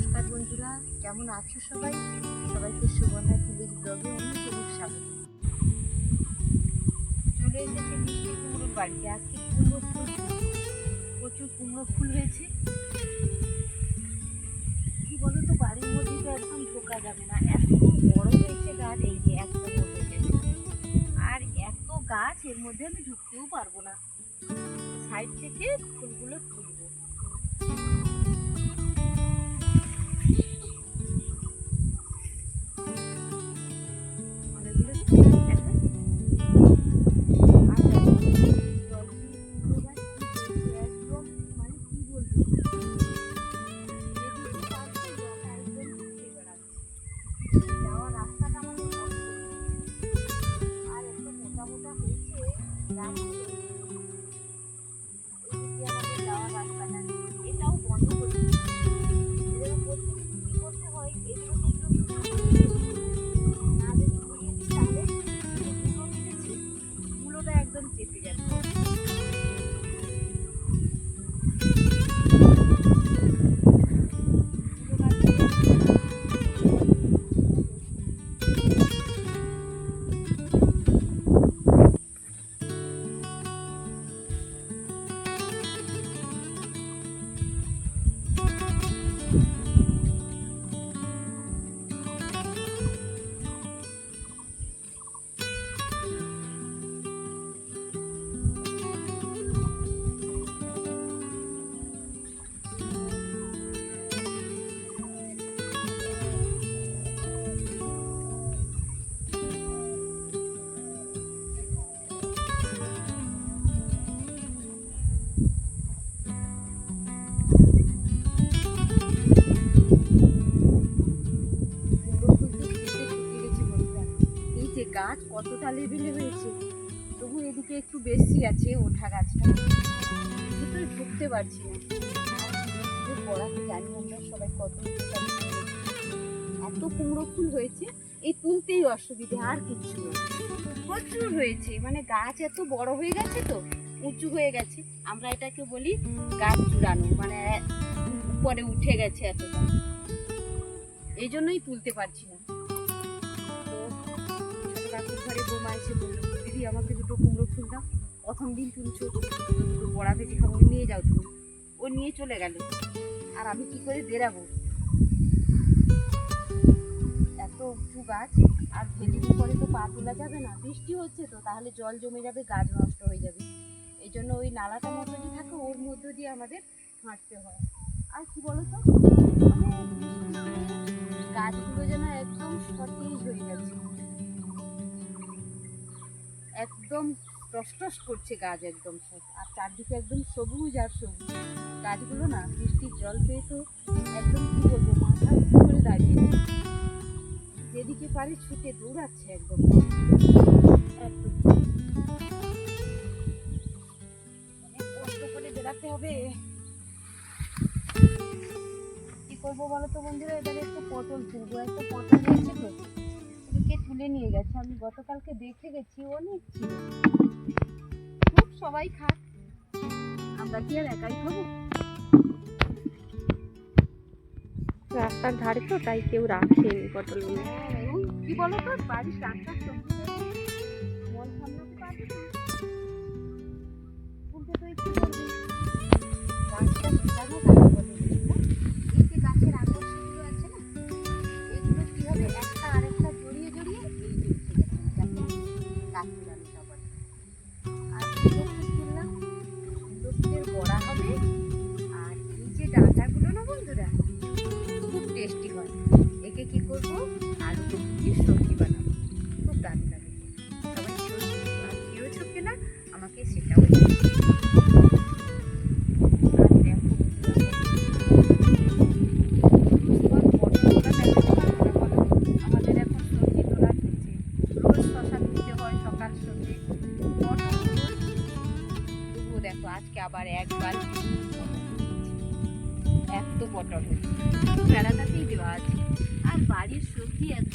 নমস্কার বন্ধুরা, কেমন আছো সবাই? সবাইকে সুবর্ণা ভিলেজ ব্লগে অনেক স্বাগত। চলে এসেছে মিষ্টি কুমড়োর বাড়িতে। আজকে কুমড়ো ফুল। প্রচুর কুমড়ো ফুল হয়েছে। কি বলো তো বাড়ির মধ্যে তো একদম ঢোকা যাবে না। এত বড় হয়েছে গাছ, এই যে এত বড় হয়েছে। আর এত গাছ, এর মধ্যে আমি কতটা লেভেলে হয়েছে? তবু এদিকে একটু বেশি আছে ওঠা গাছটা। ভিতরে ঢুকতে পারছি না। পড়াতে জানি আমরা সবাই কত। এত কুমড়ো ফুল হয়েছে, এই তুলতেই অসুবিধা, আর কিচ্ছু না। প্রচুর হয়েছে মানে গাছ এত বড় হয়ে গেছে তো, উঁচু হয়ে গেছে। আমরা এটাকে বলি গাছ চূড়ানো মানে উপরে উঠে গেছে এতটা। এই জন্যই তুলতে পারছি না। ঘরে বৌমা এসে দিদি, আমাকে দুটো কুমড়ো ফুল দাও। প্রথম দিন তুলছো দুটো বড়া খাব নিয়ে যাও তুমি। ও নিয়ে চলে গেল। আর আমি কি করে বেরাবো এত উঁচু গাছ, আর ভেজির পরে তো পা তোলা যাবে না। বৃষ্টি হচ্ছে তো, তাহলে জল জমে যাবে, গাছ নষ্ট হয়ে যাবে। এই জন্য ওই নালাটা মতো যে থাকে, ওর মধ্য দিয়ে আমাদের হাঁটতে হয়। আর কি বলতো? মানে গাছগুলো যেন একদম সতেজ হয়ে গেছে। একদম টসটস করছে গাছ একদম সব। আর চারদিকে একদম সবুজ আর সবুজ। গাছগুলো না, বৃষ্টির জল পেয়ে তো একদম কি বলব, মাথা করে দাঁড়িয়ে যেদিকে পারে ছুটে দৌড়াচ্ছে একদম। কষ্ট করে বেড়াতে হবে। কি করব বলো তো বন্ধুরা? এবারে একটু পটল তুলবো। একটা পটল হয়েছে তো। এদিকে তুলে নিয়ে গেছে। আমি গতকালকে দেখে গেছি অনেক ছিল। খুব সবাই খাক আমরা কি আর একাই খাব? রাস্তার ধারে তো তাই কেউ রাখেনি পটলগুলো কি বলো তো বাড়ির দেখে মন সামলাতে পারবে না। তুলতে তো একটু করবে বাড়ির সবজি একদম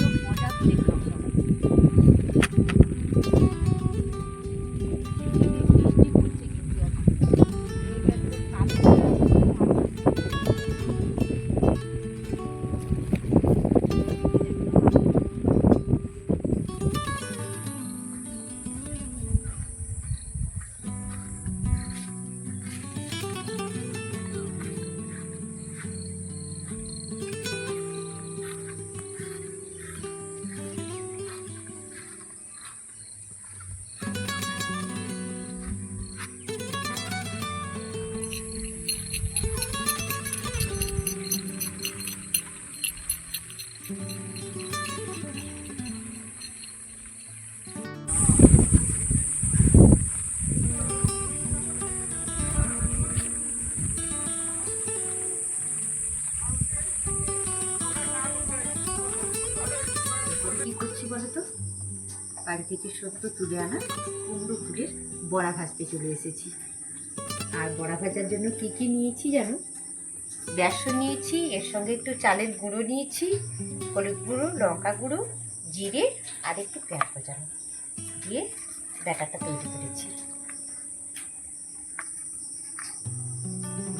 বাড়ি থেকে সত্য তুলে আনা কুমড়ো ফুলের বড়া ভাজতে চলে এসেছি। আর বড়া ভাজার জন্য কি কি নিয়েছি জানো? বেসন নিয়েছি, এর সঙ্গে একটু চালের গুঁড়ো নিয়েছি, হলুদ গুঁড়ো, লঙ্কা গুঁড়ো, জিরে আর একটু পেঁয়াজ ভাজানো দিয়ে ব্যাটারটা তৈরি করেছি।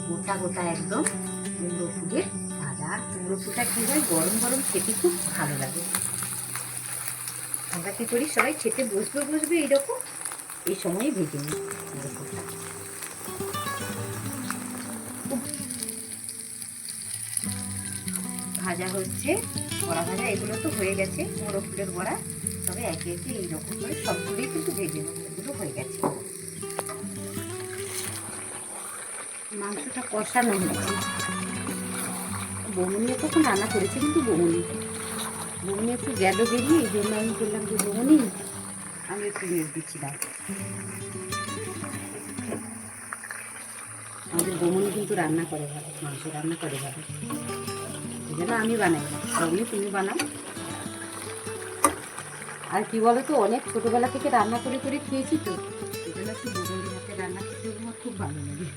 গোটা গোটা একদম কুমড়ো ফুলের আর কুমড়ো ফুলটা কী হয়? গরম গরম খেতে খুব ভালো লাগে। আমরা কী করি? সবাই খেতে বসবে বসবে এইরকম এই সময় ভেজে নিই। ভাজা হচ্ছে, বড়া ভাজা, এগুলো তো হয়ে গেছে, কুমড়ো ফুলের বড়া। তবে একে একে এইরকম করে সবগুলোই কিন্তু ভেজে নেব হয়ে গেছে। মাংসটা কষানো হয়েছে। বমুনি তখন রান্না করেছে, কিন্তু বমুনি। বমুনি একটু গেল বেরিয়ে এই জন্য আমি বললাম যে বমুনি, আমি একটু নিয়ে দিচ্ছি দাও আমাদের বমুনি কিন্তু রান্না করে ভালো মাংস রান্না করে ভালো এই জন্য আমি বানাই না। তুমি বানাও। আর কি বলো তো অনেক ছোটোবেলা থেকে রান্না করে করে খেয়েছি তো। এই জন্য একটু বমুনির হাতে রান্না খেতে আমার খুব ভালো লাগে।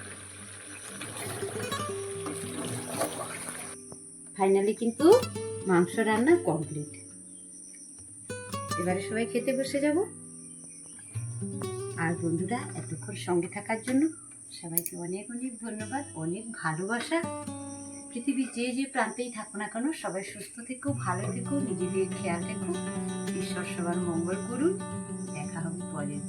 ফাইনালি কিন্তু মাংস রান্না কমপ্লিট এবারে সবাই খেতে বসে যাব। আর বন্ধুরা, এতক্ষণ সঙ্গে থাকার জন্য সবাইকে অনেক অনেক ধন্যবাদ, অনেক ভালোবাসা। পৃথিবীর যে যে প্রান্তেই থাকো না কেন, সবাই সুস্থ থেকো, ভালো থেকো, নিজেদের খেয়াল রেখো। ঈশ্বর সবার মঙ্গল করুন। দেখা হবে পরের